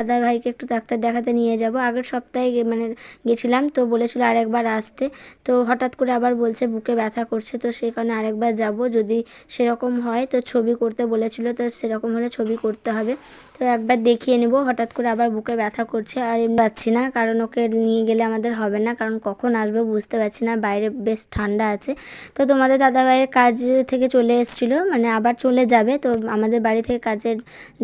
দাদা ভাইকে একটু ডাক্তার দেখাতে নিয়ে যাব। আগের সপ্তাহে মানে গেছিলাম তো বলেছিল আরেকবার আসতে। তো হঠাৎ করে আবার বলছে বুকে ব্যথা করছে, তো সেই কারণে আরেকবার যাব। যদি সেরকম হয় তো ছবি করতে বলেছিল, তো সেরকম হলে ছবি করতে হবে। তো একবার দেখিয়ে নেব। হঠাৎ করে আবার বুকে ব্যথা করছে। আর এমনি না, কারণ ওকে নিয়ে গেলে আমাদের হবে না। কারণ কখন আসবে বুঝতে পারছি না। বাইরে বেশ ঠান্ডা আছে। তো তোমাদের দাদা ভাইয়ের কাজ থেকে চলে এসেছিল মানে আবার চলে যাবে। তো আমাদের বাড়ি থেকে কাজের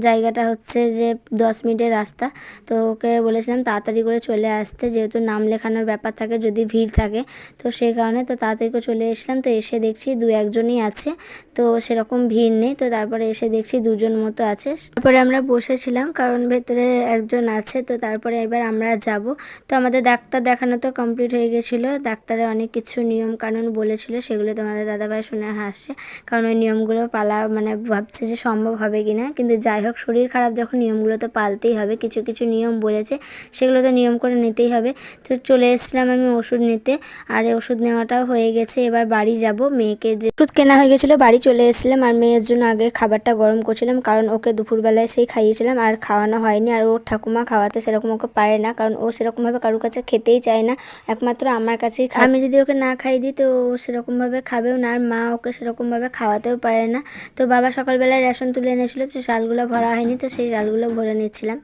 জায়গাটা হচ্ছে যে দশ মিনিটের রাস্তা। তো ওকে বলেছিলাম তাড়াতাড়ি করে চলে আসতে, যেহেতু নাম লেখানোর ব্যাপার থাকে, যদি ভিড় থাকে। তো সেই কারণে তো তাড়াতাড়ি করে চলে এসেছিলাম। তো এসে দেখছি দু একজনই আছে। তো সেরকম ভিড় নেই। তো তারপরে এসে দেখছি দুজন মতো আছে। তারপরে আমরা বসেছিলাম, কারণ ভেতরে একজন আছে। তো তারপরে এবার আমরা যাব। তো আমাদের ডাক্তার দেখানো তো কমপ্লিট হয়ে গেছিল। ডাক্তারের অনেক কিছু নিয়ম কানুন বলেছিল। সেগুলো তোমাদের দাদাভাই শুনে হাসছে। কারণ ওই নিয়মগুলো পালা মানে ভাবছে যে সম্ভব হবে কি না কিন্তু যাই হোক, শরীর খারাপ যখন, নিয়মগুলো তো পালতেই হবে, কিছু কিছু নিয়ম বলেছে, সেগুলো তো নিয়ম করে নিতেই হবে। তো চলে এসেছিলাম আমি ওষুধ নিতে, আর এই ওষুধ নেওয়াটাও হয়ে গেছে, এবার বাড়ি যাব। মেয়েকে যে ওষুধ কেনা হয়ে গেছিল, বাড়ি চলে এসেছিলাম, আর মেয়ের জন্য আগে খাবারটা গরম করছিলাম, কারণ ওকে দুপুরবেলায় সেই খাইয়েছিলাম, আর খাওয়ানো হয়নি, আর ওর ঠাকুমা খাওয়াতে সেরকম ওকে পারে না, কারণ ও সেরকমভাবে কারোর কাছে খেতেই চায় না, একমাত্র আমার কাছেই খায়। আমি যদি ওকে না খাই দিই, তো ও সেরকমভাবে খাবেও না, আর মা ওকে সেরকমভাবে খাওয়াতেও পারে না। তো বাবা সকালবেলায় রেশন তুলে এনেছিলো, তো চালগুলো ভরা হয়নি, তো সেই চালগুলো ভরে নিচ্ছিলাম।